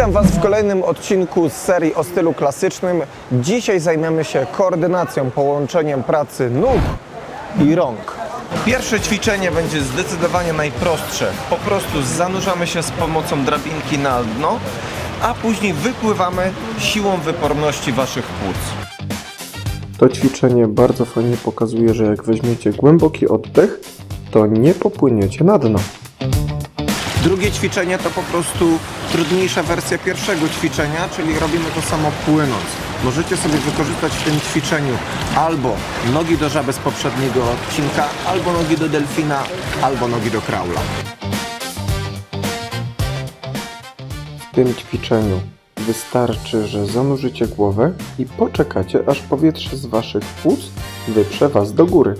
Witam Was w kolejnym odcinku z serii o stylu klasycznym. Dzisiaj zajmiemy się koordynacją, połączeniem pracy nóg i rąk. Pierwsze ćwiczenie będzie zdecydowanie najprostsze. Po prostu zanurzamy się z pomocą drabinki na dno, a później wypływamy siłą wyporności Waszych płuc. To ćwiczenie bardzo fajnie pokazuje, że jak weźmiecie głęboki oddech, to nie popłyniecie na dno. Drugie ćwiczenie to po prostu trudniejsza wersja pierwszego ćwiczenia, czyli robimy to samo płynąc. Możecie sobie wykorzystać w tym ćwiczeniu albo nogi do żaby z poprzedniego odcinka, albo nogi do delfina, albo nogi do kraula. W tym ćwiczeniu wystarczy, że zanurzycie głowę i poczekacie, aż powietrze z waszych płuc wyprze was do góry.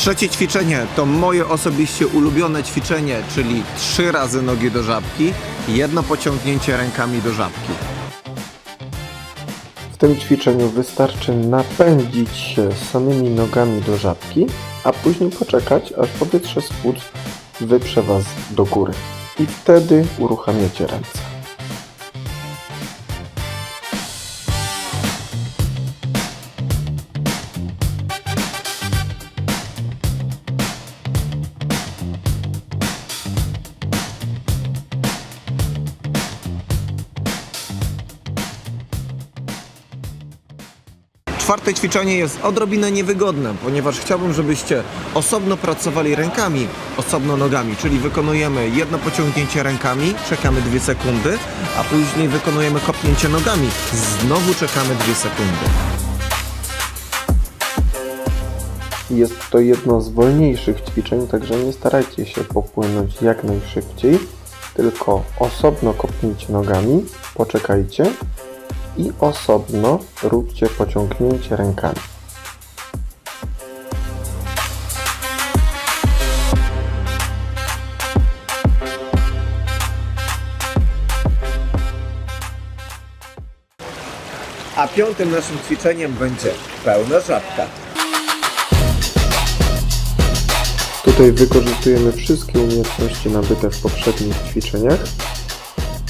Trzecie ćwiczenie to moje osobiście ulubione ćwiczenie, czyli trzy razy nogi do żabki, jedno pociągnięcie rękami do żabki. W tym ćwiczeniu wystarczy napędzić się samymi nogami do żabki, a później poczekać, aż powietrze z płuc wyprze was do góry. I wtedy uruchamiacie ręce. Czwarte ćwiczenie jest odrobinę niewygodne, ponieważ chciałbym, żebyście osobno pracowali rękami, osobno nogami, czyli wykonujemy jedno pociągnięcie rękami, czekamy 2 sekundy, a później wykonujemy kopnięcie nogami, znowu czekamy 2 sekundy. Jest to jedno z wolniejszych ćwiczeń, także nie starajcie się popłynąć jak najszybciej, tylko osobno kopnijcie nogami, poczekajcie i osobno róbcie pociągnięcie rękami. A piątym naszym ćwiczeniem będzie pełna żabka. Tutaj wykorzystujemy wszystkie umiejętności nabyte w poprzednich ćwiczeniach.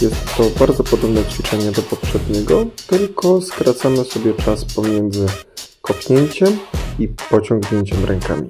Jest to bardzo podobne ćwiczenie do poprzedniego, tylko skracamy sobie czas pomiędzy kopnięciem i pociągnięciem rękami.